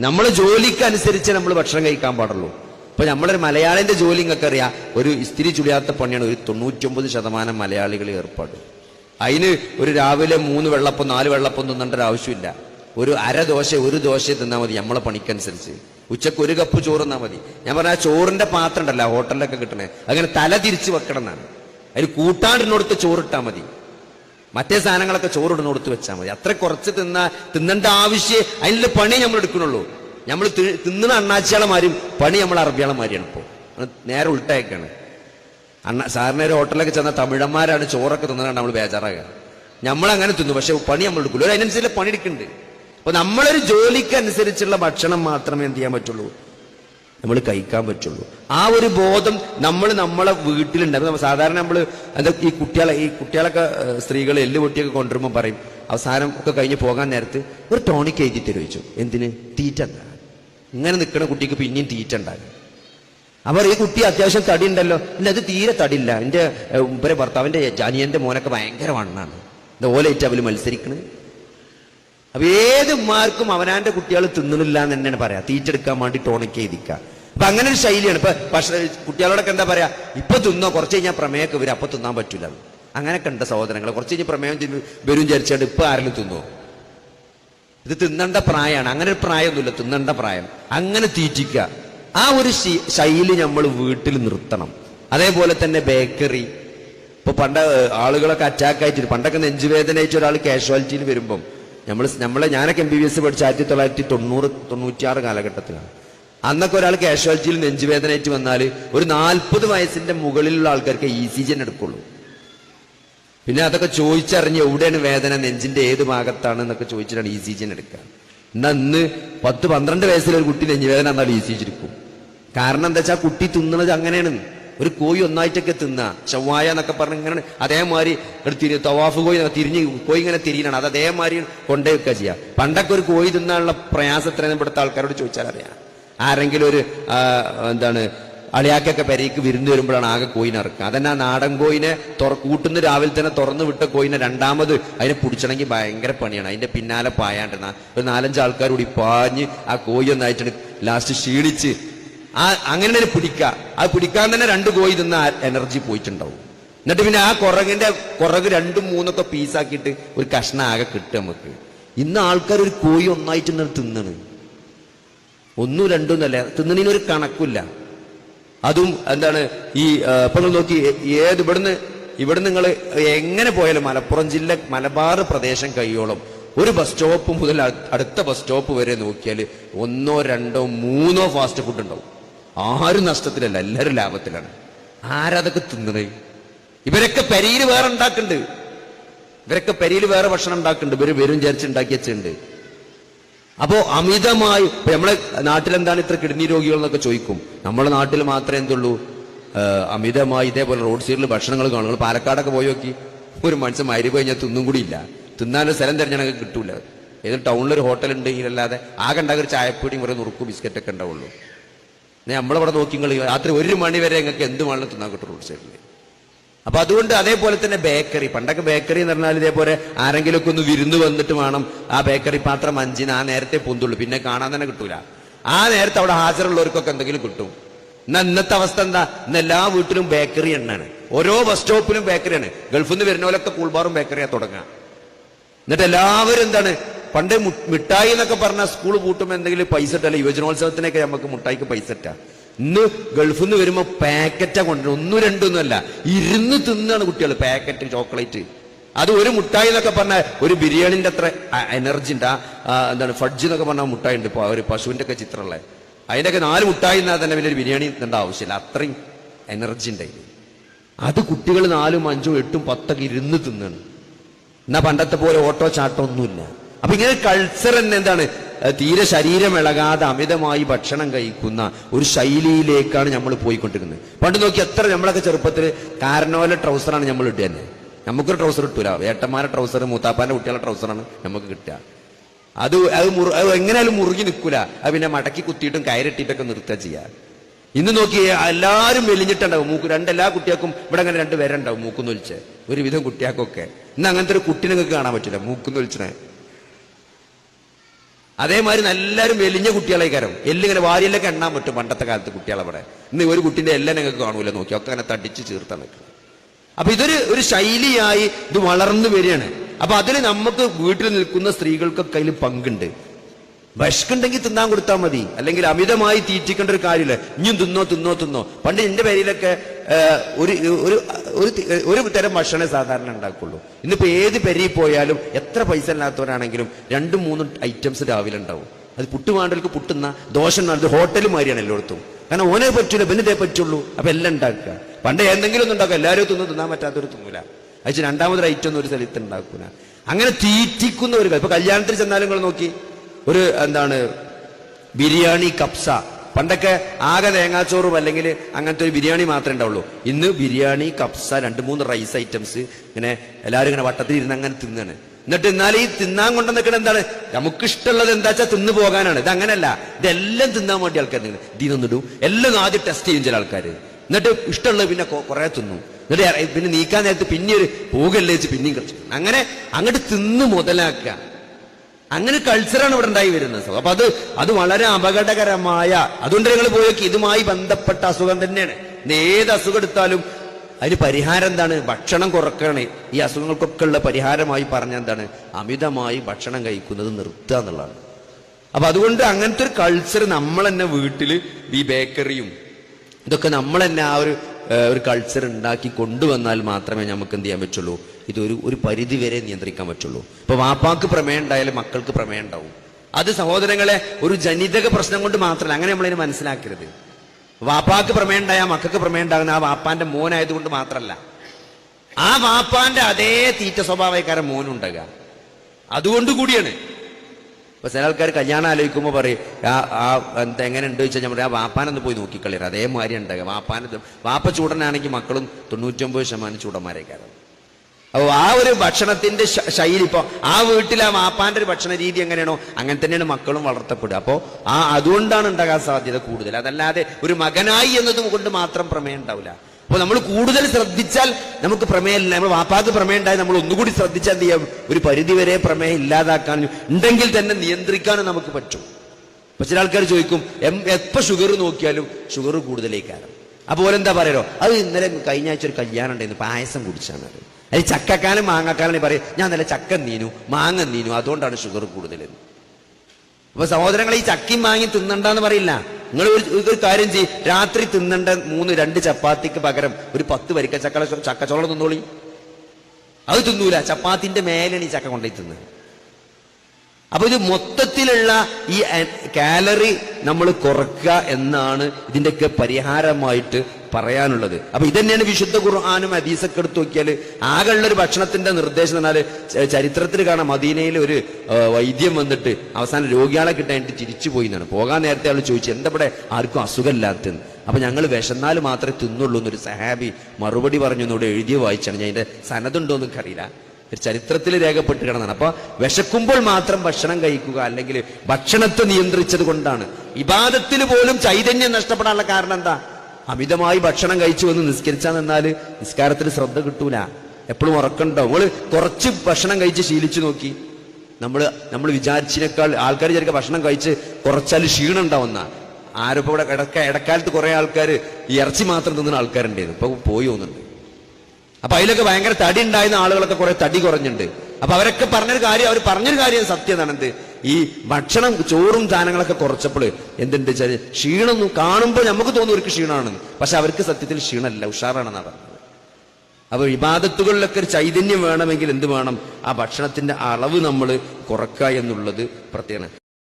നമ്മൾ ജോലിക്ക് അനുസരിച്ച് നമ്മൾ ഭക്ഷണം കഴിക്കാൻ പാടുള്ളൂ. ഇപ്പൊ നമ്മളൊരു മലയാളിന്റെ ജോലി നിങ്ങൾക്ക് അറിയാം ഒരു ഇസ്തിരി ചുളിയാത്ത പണിയാണ് ഒരു തൊണ്ണൂറ്റൊമ്പത് ശതമാനം മലയാളികൾ ഏർപ്പാട്. അതിന് ഒരു രാവിലെ മൂന്ന് വെള്ളപ്പം നാല് വെള്ളപ്പം തിന്നേണ്ട ഒരു ആവശ്യമില്ല. ഒരു അര ദോശ ഒരു ദോശ തിന്നാൽ മതി നമ്മളെ പണിക്കനുസരിച്ച്. ഉച്ചയ്ക്ക് ഒരു കപ്പ് ചോറ് തന്നാൽ മതി. ഞാൻ പറഞ്ഞ ആ ചോറിന്റെ പാത്രം ഉണ്ടല്ലോ ഹോട്ടലിലൊക്കെ കിട്ടണേ. അങ്ങനെ തല തിരിച്ച് വെക്കണം എന്നാണ്. അതിൽ കൂട്ടാണ്ടിനോടുത്ത് ചോറിട്ടാൽ മതി. മറ്റേ സാധനങ്ങളൊക്കെ ചോറിടുന്നോടുത്ത് വെച്ചാൽ മതി. അത്ര കുറച്ച് തിന്നാ തിന്നേണ്ട ആവശ്യം അതിന്റെ പണി നമ്മൾ എടുക്കണുള്ളൂ നമ്മൾ തിന്നുന്ന അണ്ണാച്ചിയാളമാരും പണി നമ്മൾ അറബിയാളമാരിയാണ് ഇപ്പോൾ നേരെ ഉൾട്ടയൊക്കെയാണ് അണ്ണ സാറിന് ഒരു ഹോട്ടലിലൊക്കെ ചെന്ന തമിഴന്മാരാണ് ചോറൊക്കെ തിന്നതാണ് നമ്മൾ ബേജാറാകുക നമ്മൾ അങ്ങനെ തിന്നു പക്ഷെ പണി നമ്മൾ എടുക്കില്ല. അതിനനുസരിച്ച് പണി എടുക്കുന്നുണ്ട് അപ്പൊ നമ്മളൊരു ജോലിക്ക് അനുസരിച്ചുള്ള ഭക്ഷണം മാത്രമേ എന്ത് ചെയ്യാൻ പറ്റുള്ളൂ. നമ്മൾ കഴിക്കാൻ പറ്റുള്ളൂ. ആ ഒരു ബോധം നമ്മൾ നമ്മളെ വീട്ടിലുണ്ട്. അപ്പൊ സാധാരണ നമ്മൾ എന്താ ഈ കുട്ടികളെ ഈ കുട്ടികളൊക്കെ സ്ത്രീകൾ എല്ല് പൊട്ടിയൊക്കെ കൊണ്ടുവരുമ്പോൾ പറയും അവസാനം ഒക്കെ കഴിഞ്ഞ് പോകാൻ നേരത്ത് ഒരു ടോണിക് എഴുതി തരും എന്തിന്? തീറ്റ ഇങ്ങനെ നിൽക്കുന്ന കുട്ടിക്ക് പിന്നെയും തീറ്റ ഉണ്ടാകും അവർ ഈ കുട്ടി അത്യാവശ്യം തടി ഉണ്ടല്ലോ. പിന്നെ അത് തീരെ തടിയില്ല. എന്റെ ഉപരെ ഭർത്താവിന്റെ അനിയന്റെ മോനൊക്കെ ഭയങ്കര വണ്ണാണ്. ഇത് ഓലയിട്ട് അവർ മത്സരിക്കണത്. അപ്പൊ ഏത് ഉമ്മാർക്കും അവനാന്റെ കുട്ടികൾ തിന്നണില്ല എന്ന് തന്നെയാണ് പറയാ. തീറ്റെടുക്കാൻ വേണ്ടി ടോണിക്ക് എഴുതിക്കുക അപ്പൊ അങ്ങനെ ഒരു ശൈലിയാണ്. ഇപ്പൊ പക്ഷേ കുട്ടികളോടൊക്കെ എന്താ പറയാ? ഇപ്പൊ തിന്നോ കുറച്ച് കഴിഞ്ഞാൽ പ്രമേയൊക്കെ വരും. അപ്പൊ തിന്നാൻ പറ്റൂല. അങ്ങനെയൊക്കെ ഉണ്ട് സഹോദരങ്ങൾ കുറച്ച് കഴിഞ്ഞ് പ്രമേയം വരും വിചാരിച്ചാണ്ട് ഇപ്പൊ ആരെങ്കിലും തിന്നോ? ഇത് തിന്നണ്ട പ്രായമാണ് അങ്ങനെ ഒരു പ്രായമൊന്നുമില്ല. തിന്നണ്ട പ്രായം. അങ്ങനെ തീറ്റിക്കുക. ആ ഒരു ശൈലി നമ്മൾ വീട്ടിൽ നിർത്തണം. അതേപോലെ തന്നെ ബേക്കറി. ഇപ്പൊ പണ്ട് ആളുകളൊക്കെ അറ്റാക്ക് ആയിട്ട് പണ്ടൊക്കെ നെഞ്ചുവേദനയായിട്ട് ഒരാൾ കാഷ്വാലിറ്റിയിൽ വരുമ്പം നമ്മൾ നമ്മളെ ഞാനൊക്കെ എം ബി ബി എസ് പഠിച്ച ആയിരത്തി തൊള്ളായിരത്തി തൊണ്ണൂറ് തൊണ്ണൂറ്റിയാറ് കാലഘട്ടത്തിലാണ്. അന്നൊക്കെ ഒരാൾ കാഷ്വാലിറ്റിയിൽ നെഞ്ചുവേദനയായിട്ട് വന്നാൽ ഒരു നാൽപ്പത് വയസ്സിന്റെ മുകളിലുള്ള ആൾക്കാർക്ക് ഇ സി ജി എടുക്കുള്ളൂ. പിന്നെ അതൊക്കെ ചോദിച്ചറിഞ്ഞ് എവിടെയാണ് വേദന നെഞ്ചിന്റെ ഏത് ഭാഗത്താണ് എന്നൊക്കെ ചോദിച്ചിട്ടാണ് ഇ സി ജി എടുക്കുക. എന്നാൽ ഇന്ന് പത്ത് പന്ത്രണ്ട് വയസ്സിലൊരു കുട്ടി നെഞ്ചുവേദന എന്നാൽ ഇ സി ജി എടുക്കും. കാരണം എന്താ വെച്ചാൽ കുട്ടി തിന്നണത് അങ്ങനെയാണ്. ഒരു കോഴി ഒന്നായിട്ടൊക്കെ തിന്ന. ചൊവ്വായ എന്നൊക്കെ പറഞ്ഞ് ഇങ്ങനെ അതേമാതിരി തിരി തവാഫ് കോഴി തിരിഞ്ഞ് കോഴി ഇങ്ങനെ തിരിയണം അത് അതേമാതിരി കൊണ്ടേ വെക്കുക പണ്ടൊക്കെ ഒരു കോഴി തിന്നാനുള്ള പ്രയാസം എത്രയെന്ന് ഇവിടുത്തെ ആൾക്കാരോട് ചോദിച്ചാൽ അറിയാം. ആരെങ്കിലും ഒരു എന്താണ് അളിയാക്കൊക്കെ പെരയ്ക്ക് വിരുന്ന് വരുമ്പോഴാണ് ആകെ കോയിനെ ഇറക്കുക അതന്നെ ആ നാടൻ കോയിനെ തുറ കൂട്ടുന്ന രാവിലെ തന്നെ തുറന്നു വിട്ട കോയിനെ രണ്ടാമത് അതിനെ പിടിച്ചണമെങ്കിൽ ഭയങ്കര പണിയാണ്. അതിന്റെ പിന്നാലെ പായാണ്ട് ഒരു നാലഞ്ച് ആൾക്കാരോട് പാഞ്ഞ് ആ കോയി ഒന്നായിട്ട് ലാസ്റ്റ് ക്ഷീണിച്ച് ആ അങ്ങനെ തന്നെ പിടിക്കുക അത് പിടിക്കാൻ തന്നെ രണ്ട് കോയി തിന്ന എനർജി പോയിട്ടുണ്ടാവും. എന്നിട്ട് പിന്നെ ആ കുറകിന്റെ കുറക് രണ്ടും മൂന്നൊക്കെ പീസാക്കിയിട്ട് ഒരു കഷ്ണ ആകെ കിട്ടും നമുക്ക്. ഇന്ന് ആൾക്കാർ ഒരു കോയി ഒന്നായിട്ട് ഇങ്ങനെ തിന്നണ്. ഒന്നും രണ്ടും എന്നല്ല തിന്നണിനൊരു കണക്കില്ല അതും എന്താണ് ഈ ആ, ഇപ്പൊ നോക്കി ഏത് ഇവിടുന്ന് ഇവിടെ നിങ്ങൾ എങ്ങനെ പോയാലും മലപ്പുറം ജില്ല മലബാർ പ്രദേശം കഴിയോളം ഒരു ബസ് സ്റ്റോപ്പ് മുതൽ അടുത്ത ബസ് സ്റ്റോപ്പ് വരെ നോക്കിയാൽ ഒന്നോ രണ്ടോ മൂന്നോ ഫാസ്റ്റ് ഫുഡ് ഉണ്ടാവും. ആരും നഷ്ടത്തിലല്ല എല്ലാവരും ലാഭത്തിലാണ്. ആരതൊക്കെ തിന്നണേ? ഇവരൊക്കെ പെരിയിൽ വേറെ ഉണ്ടാക്കുന്നുണ്ട് ഇവരൊക്കെ പെരിയിൽ വേറെ ഭക്ഷണം ഉണ്ടാക്കുന്നുണ്ട് ഇവർ വെറും വിചാരിച്ച് ഉണ്ടാക്കി വെച്ചിട്ടുണ്ട്. അപ്പോ അമിതമായി നമ്മളെ നാട്ടിലെന്താണ് ഇത്ര കിഡ്നി രോഗികൾ എന്നൊക്കെ ചോദിക്കും. നമ്മളെ നാട്ടിൽ മാത്രമേ എന്തുള്ളൂ? അമിതമായി ഇതേപോലെ റോഡ് സൈഡിൽ ഭക്ഷണങ്ങൾ കാണും. പാലക്കാടൊക്കെ പോയി നോക്കി. ഒരു മനുഷ്യൻ മരി കഴിഞ്ഞാൽ തിന്നും കൂടി ഇല്ല തിന്നാനും സ്ഥലം തിരഞ്ഞെടുക്കാൻ കിട്ടൂല. ഏത് ടൗണിലൊരു ഹോട്ടൽ ഉണ്ടെങ്കിലല്ലാതെ ആകെ ഉണ്ടാകും ഒരു ചായപ്പൊടിയും കുറേ നുറുക്കും ബിസ്ക്കറ്റൊക്കെ ഉണ്ടാവുള്ളൂ. നമ്മളിവിടെ നോക്കി നിങ്ങൾ രാത്രി ഒരു മണി വരെ എന്ത് വേണമെന്ന് തിന്നാൻ കിട്ടും റോഡ് സൈഡിൽ അപ്പൊ അതുകൊണ്ട് അതേപോലെ തന്നെ ബേക്കറി പണ്ടൊക്കെ ബേക്കറി എന്ന് പറഞ്ഞാൽ ഇതേപോലെ ആരെങ്കിലുമൊക്കെ ഒന്ന് വിരുന്ന് വന്നിട്ട് വേണം ആ ബേക്കറി പാത്രം അഞ്ചിന് ആ നേരത്തെ പൊന്തുള്ളൂ പിന്നെ കാണാൻ തന്നെ കിട്ടൂല. ആ നേരത്തെ അവിടെ ഹാജരുള്ളവർക്കൊക്കെ എന്തെങ്കിലും കിട്ടും. എന്നാ ഇന്നത്തെ അവസ്ഥ എന്താ? ഇന്ന് എല്ലാ വീട്ടിലും ബേക്കറി എണ്ണാണ്. ഓരോ ബസ് സ്റ്റോപ്പിലും ബേക്കറിയാണ്. ഗൾഫിൽ നിന്ന് വരുന്നവരൊക്കെ കൂൾബാറും ബേക്കറിയാ തുടങ്ങുക എന്നിട്ട് എല്ലാവരും എന്താണ്? പണ്ട് മിഠായി എന്നൊക്കെ പറഞ്ഞാൽ സ്കൂൾ പൂട്ടുമ്പോൾ എന്തെങ്കിലും പൈസ ഇട്ടല്ല യുവജനോത്സവത്തിനൊക്കെ നമുക്ക് മുട്ടായിക്ക് പൈസ ഇട്ടാ. ഇന്ന് ഗൾഫിൽ നിന്ന് വരുമ്പോൾ പാക്കറ്റാ കൊണ്ടുവരും ഒന്നും രണ്ടൊന്നും അല്ല ഇരുന്ന് തിന്നാണ് കുട്ടികൾ പാക്കറ്റ് ചോക്ലേറ്റ്. അത് ഒരു മുട്ടായി എന്നൊക്കെ പറഞ്ഞാൽ ഒരു ബിരിയാണിന്റെ അത്ര എനർജി ഉണ്ട് എന്താണ് ഫഡ്ജ് എന്നൊക്കെ പറഞ്ഞാൽ മുട്ടായി ഉണ്ട് ഒരു പശുവിന്റെ ഒക്കെ ചിത്രമുള്ളത്. അതിന്റെയൊക്കെ നാല് മുട്ടായി എന്നാൽ തന്നെ വലിയൊരു ബിരിയാണി തിന്നേണ്ട ആവശ്യമില്ല. അത്രയും എനർജി ഉണ്ട്. അത് കുട്ടികൾ നാലും അഞ്ചും എട്ടും പത്തൊക്കെ ഇരുന്ന് തിന്നാണ്. എന്നാ പണ്ടത്തെ പോലെ ഓട്ടോ ചാട്ടോ ഒന്നുമില്ല. അപ്പൊ ഇങ്ങനെ കൾച്ചർ തന്നെ എന്താണ്? തീരെ ശരീരം ഇളകാതെ അമിതമായി ഭക്ഷണം കഴിക്കുന്ന ഒരു ശൈലിയിലേക്കാണ് നമ്മൾ പോയിക്കൊണ്ടിരുന്നത് പണ്ട് നോക്കി എത്ര നമ്മളൊക്കെ ചെറുപ്പത്തിൽ കാരണവല ട്രൗസറാണ് നമ്മൾ ഇട്ടുക തന്നെ. നമുക്കൊരു ട്രൗസർ കിട്ടൂല ഏട്ടന്മാരെ ട്രൗസർ മൂത്താപ്പാന്റെ കുട്ടികളുടെ ട്രൗസറാണ് നമുക്ക് കിട്ടുക. അത് അത് മുറു എങ്ങനെയാലും മുറുകി നിൽക്കൂല. അത് പിന്നെ മടക്കി കുത്തിയിട്ടും കയറിട്ടിട്ടൊക്കെ നിർത്തുക ചെയ്യുക ഇന്ന് നോക്കി എല്ലാവരും മെലിഞ്ഞിട്ടുണ്ടാവും. മൂക്ക് രണ്ടെല്ലാ കുട്ടികൾക്കും ഇവിടെ അങ്ങനെ രണ്ട് പേരുണ്ടാവും. മൂക്കുന്നൊലിച്ച് ഒരുവിധം കുട്ടികൾക്കൊക്കെ. ഇന്ന് അങ്ങനത്തെ ഒരു കുട്ടിനെ നിങ്ങൾക്ക് കാണാൻ പറ്റില്ല. മൂക്കുന്നൊലിച്ചിനെ അതേമാതിരി എല്ലാവരും വെലിഞ്ഞ കുട്ടികളേക്കാരം. എല്ലിങ്ങനെ വാരിയിലൊക്കെ എണ്ണാൻ പറ്റും. പണ്ടത്തെ കാലത്ത് കുട്ടികളവിടെ ഇന്ന് ഒരു കുട്ടീന്റെ എല്ലാം നിങ്ങൾക്ക് കാണൂല. നോക്കി. ഒക്കെ അങ്ങനെ തടിച്ച് ചീർത്താൻ നിൽക്കും അപ്പൊ ഇതൊരു ഒരു ശൈലിയായി ഇത് വളർന്നു വരികയാണ്. അപ്പൊ അതിൽ നമുക്ക് വീട്ടിൽ നിൽക്കുന്ന സ്ത്രീകൾക്കൊക്കെ അതിൽ പങ്കുണ്ട്. വിശക്കുണ്ടെങ്കിൽ തിന്നാൻ കൊടുത്താൽ മതി. അല്ലെങ്കിൽ അമിതമായി തീറ്റിക്കേണ്ട ഒരു കാര്യമില്ല. ഇനിയും തിന്നോ തിന്നോ തിന്നോ. പണ്ട് എന്റെ പേരിലൊക്കെ ഒരു ഒരു ഒരു തരം ഭക്ഷണമേ സാധാരണ ഉണ്ടാക്കുള്ളൂ. ഇന്നിപ്പോ ഏത് പെരിയിൽ പോയാലും എത്ര പൈസ ഇല്ലാത്തവരാണെങ്കിലും രണ്ടും മൂന്നും ഐറ്റംസ് രാവിലെ ഉണ്ടാവും. അത് പുട്ട് പുട്ടുന്ന ദോശ നടന്നത് ഹോട്ടൽ മാതിരിയാണ് എല്ലായിടത്തും. കാരണം ഓനെ പറ്റൂല പിന്നെ ഇതേ പറ്റുള്ളൂ. അപ്പൊ എല്ലാം ഉണ്ടാക്കുക. പണ്ട് എന്തെങ്കിലും ഒന്നും ഉണ്ടാക്കുക. എല്ലാവരും തിന്നു തിന്നാൻ പറ്റാത്തൊരു തിന്നൂല. അയച്ച് രണ്ടാമതൊരു ഐറ്റം ഒന്നും ഒരു സ്ഥലത്ത് ഉണ്ടാക്കൂല. അങ്ങനെ തീറ്റിക്കുന്ന ഒരു ഇപ്പൊ കല്യാണത്തിൽ ചെന്നാലും നിങ്ങൾ നോക്കി. ഒരു എന്താണ് ബിരിയാണി കപ്സ പണ്ടൊക്കെ ആകെ തേങ്ങാച്ചോറും അല്ലെങ്കിൽ അങ്ങനത്തെ ഒരു ബിരിയാണി മാത്രമേ ഉണ്ടാവുള്ളൂ. ഇന്ന് ബിരിയാണി കപ്സ രണ്ട് മൂന്ന് റൈസ് ഐറ്റംസ് ഇങ്ങനെ എല്ലാവരും ഇങ്ങനെ വട്ടത്തിൽ ഇരുന്ന് അങ്ങനെ തിന്നാണ്. എന്നിട്ട് എന്നാൽ ഈ തിന്നാൻ കൊണ്ടു നിൽക്കുന്നത് എന്താണ്? നമുക്കിഷ്ടമുള്ളത് എന്താ വെച്ചാൽ തിന്നു പോകാനാണ്. ഇത് അങ്ങനല്ല ഇതെല്ലാം തിന്നാൻ വേണ്ടി ആൾക്കാർ ഇതിനൊന്നിടും എല്ലാം ആദ്യം ടെസ്റ്റ് ചെയ്യും ചില ആൾക്കാർ എന്നിട്ട് ഇഷ്ടമുള്ളത് പിന്നെ കുറെ തിന്നു. എന്നിട്ട് പിന്നെ നീക്കാൻ നേരത്ത് പിന്നെ ഒരു പോകല്ലേ വെച്ച് പിന്നെയും കളിച്ചു. അങ്ങനെ അങ്ങോട്ട് തിന്ന് മുതലാക്കുക. അങ്ങനെ കൾച്ചറാണ് ഇവിടെ ഉണ്ടായി വരുന്നത്. അപ്പൊ അത് അത് വളരെ അപകടകരമായ അതുകൊണ്ട് നിങ്ങൾ പോയൊക്കെ ഇതുമായി ബന്ധപ്പെട്ട അസുഖം തന്നെയാണ്. ഏത് അസുഖം എടുത്താലും അതിന് പരിഹാരം എന്താണ്? ഭക്ഷണം കുറക്കണം. ഈ അസുഖങ്ങൾക്കൊക്കെ ഉള്ള പരിഹാരമായി പറഞ്ഞ എന്താണ്? അമിതമായി ഭക്ഷണം കഴിക്കുന്നത് നിർത്തുക എന്നുള്ളതാണ്. അപ്പൊ അതുകൊണ്ട് അങ്ങനത്തെ ഒരു കൾച്ചർ നമ്മൾ തന്നെ വീട്ടിൽ ഈ ബേക്കറിയും ഇതൊക്കെ നമ്മൾ തന്നെ ആ ഒരു ഒരു കൾച്ചർ ഉണ്ടാക്കി കൊണ്ടുവന്നാൽ മാത്രമേ നമുക്ക് എന്ത് ചെയ്യാൻ പറ്റുള്ളൂ? ഇതൊരു ഒരു പരിധി വരെ നിയന്ത്രിക്കാൻ പറ്റുള്ളൂ. ഇപ്പൊ വാപ്പാക്ക് പ്രമേയം ഉണ്ടായാലും മക്കൾക്ക് പ്രമേയം ഉണ്ടാവും. അത് സഹോദരങ്ങളെ ഒരു ജനിതക പ്രശ്നം കൊണ്ട് മാത്രമല്ല അങ്ങനെ നമ്മളതിന് മനസ്സിലാക്കരുത്. വാപ്പാക്ക് പ്രമേയം ഉണ്ടായാൽ മക്കൾക്ക് പ്രമേയം ഉണ്ടാകുന്ന ആ വാപ്പാന്റെ മോനായതുകൊണ്ട് മാത്രമല്ല. ആ വാപ്പാന്റെ അതേ തീറ്റ സ്വഭാവക്കാരൻ മോനുണ്ടാകുക. അതുകൊണ്ട് കൂടിയാണ്. ഇപ്പൊ ചില ആൾക്കാർ കല്യാണം ആലോചിക്കുമ്പോൾ പറയും ആ ആ എന്താ എങ്ങനെ ഉണ്ട് ചോദിച്ചാൽ ഞാൻ പറയും ആ വാപ്പാനൊന്ന് പോയി നോക്കിക്കളയർ അതേമാതിരി ഉണ്ടാകുക വാപ്പാന വാപ്പ ചൂടനാണെങ്കിൽ മക്കളും തൊണ്ണൂറ്റൊമ്പത് ശതമാനം ചൂടന്മാരേക്കാരം. അപ്പോൾ ആ ഒരു ഭക്ഷണത്തിന്റെ ശൈലി ഇപ്പോൾ ആ വീട്ടിൽ ആ വാപ്പാന്റെ ഒരു ഭക്ഷണ രീതി എങ്ങനെയാണോ അങ്ങനെ തന്നെയാണ് മക്കളും വളർത്തപ്പെടുക. അപ്പോൾ ആ അതുകൊണ്ടാണ് ഉണ്ടാകാൻ സാധ്യത കൂടുതൽ. അതല്ലാതെ ഒരു മകനായി എന്നതുകൊണ്ട് മാത്രം പ്രമേയം ഉണ്ടാവില്ല. അപ്പൊ നമ്മൾ കൂടുതൽ ശ്രദ്ധിച്ചാൽ നമുക്ക് പ്രമേയമില്ല. നമ്മൾ വാപ്പാക്ക് പ്രമേയം ഉണ്ടായി നമ്മൾ ഒന്നുകൂടി ശ്രദ്ധിച്ചാൽ എന്ത് ചെയ്യാം? ഒരു പരിധിവരെ പ്രമേയം ഇല്ലാതാക്കാനും ഉണ്ടെങ്കിൽ തന്നെ നിയന്ത്രിക്കാനും നമുക്ക് പറ്റും. അപ്പൊ ചില ആൾക്കാർ ചോദിക്കും എപ്പോ ഷുഗർ നോക്കിയാലും ഷുഗർ കൂടുതലേക്കാരം? അതുപോലെ എന്താ പറയലോ അത് ഇന്നലെ കഴിഞ്ഞ ആഴ്ച ഒരു കല്യാണം ഉണ്ടായിരുന്നു. പായസം കുടിച്ചാണ് അത് ചക്കക്കാലം മാങ്ങക്കാലം പറയും ഞാൻ നല്ല ചക്ക നീനു മാങ്ങ നീനു അതുകൊണ്ടാണ് ഷുഗർ കൂടുതലെന്ന്. അപ്പൊ സഹോദരങ്ങൾ ഈ ചക്കയും മാങ്ങി തിന്നണ്ടെന്ന് പറയില്ല. നിങ്ങൾ ഒരു കാര്യം ചെയ്യും. രാത്രി തിന്നണ്ട മൂന്ന് രണ്ട് ചപ്പാത്തിക്ക് പകരം ഒരു പത്ത് വരിക്ക ചക്ക ചക്കച്ചോളം തിന്നോളി. അത് തിന്നൂല. ചപ്പാത്തിന്റെ മേലാണ് ഈ ചക്ക കൊണ്ടുപോയി തിന്നത്. അപ്പൊ ഇത് മൊത്തത്തിലുള്ള ഈ കാലറി നമ്മൾ കുറക്കുക എന്നാണ് ഇതിന്റെയൊക്കെ പരിഹാരമായിട്ട് പറയാനുള്ളത്. അപ്പൊ ഇതന്നെയാണ് വിശുദ്ധ ഖുർആാനും ഹദീസൊക്കെ എടുത്ത് നോക്കിയാൽ ആകെയുള്ള ഒരു ഭക്ഷണത്തിന്റെ നിർദ്ദേശം എന്നാൽ ചരിത്രത്തിൽ കാണാം മദീനയിൽ ഒരു വൈദ്യം വന്നിട്ട് അവസാനം രോഗികളെ കിട്ടാനായിട്ട് തിരിച്ചു പോയി എന്നാണ്. പോകാൻ നേരത്തെ ആൾ ചോദിച്ചു എന്താ ഇവിടെ ആർക്കും അസുഖമില്ലാത്തെന്ന് അപ്പൊ ഞങ്ങൾ വിശന്നാൽ മാത്രമേ തിന്നുള്ളൂ എന്നൊരു സഹാബി മറുപടി പറഞ്ഞു എന്നോട് എഴുതി വായിച്ചാണ്. ഞാൻ അതിന്റെ സനതുണ്ടോ എന്നൊക്കെ അറിയില്ല. ഒരു ചരിത്രത്തിൽ രേഖപ്പെട്ട് കിടന്നാണ് അപ്പൊ വിശക്കുമ്പോൾ മാത്രം ഭക്ഷണം കഴിക്കുക അല്ലെങ്കിൽ ഭക്ഷണത്തെ നിയന്ത്രിച്ചത് കൊണ്ടാണ്. ഇബാദത്തിൽ പോലും ചൈതന്യം നഷ്ടപ്പെടാനുള്ള കാരണം എന്താ? അമിതമായി ഭക്ഷണം കഴിച്ചു വന്ന് നിസ്കരിച്ചാൽ നിന്നാൽ നിസ്കാരത്തിൽ ശ്രദ്ധ കിട്ടൂല. എപ്പോഴും ഉറക്കണ്ടോ നമ്മൾ കുറച്ച് ഭക്ഷണം കഴിച്ച് ശീലിച്ചു നോക്കി. നമ്മൾ നമ്മൾ വിചാരിച്ചതിനേക്കാൾ ആൾക്കാർ വിചാരിക്കുക ഭക്ഷണം കഴിച്ച് കുറച്ചാൽ ക്ഷീണം ഉണ്ടാവുന്ന. ആരൊപ്പം ഇവിടെ ഇടക്ക ഇടക്കാലത്ത് കുറെ ആൾക്കാർ ഇറച്ചി മാത്രം തിന്നുന്ന ആൾക്കാരുണ്ടായിരുന്നു. ഇപ്പൊ പോയി പോകുന്നുണ്ട് അപ്പൊ അതിലൊക്കെ ഭയങ്കര തടി ഉണ്ടായിരുന്ന ആളുകളൊക്കെ കുറെ തടി കുറഞ്ഞിട്ടുണ്ട്. അപ്പൊ അവരൊക്കെ പറഞ്ഞൊരു കാര്യം അവർ പറഞ്ഞൊരു കാര്യം സത്യം എന്ത് ഈ ഭക്ഷണം ചോറും ധാനങ്ങളൊക്കെ കുറച്ചപ്പോൾ എന്തുണ്ട് വെച്ചാൽ ക്ഷീണം കാണുമ്പോൾ നമുക്ക് തോന്നും അവർക്ക് ക്ഷീണമാണ്. പക്ഷെ അവർക്ക് സത്യത്തിൽ ക്ഷീണമല്ല ഉഷാറാണെന്നാണ് പറഞ്ഞത്. അപ്പൊ വിവാദത്തുകളിലൊക്കെ ഒരു ചൈതന്യം വേണമെങ്കിൽ എന്ത് വേണം? ആ ഭക്ഷണത്തിന്റെ അളവ് നമ്മൾ കുറക്കുക എന്നുള്ളത് പ്രത്യേകമാണ്.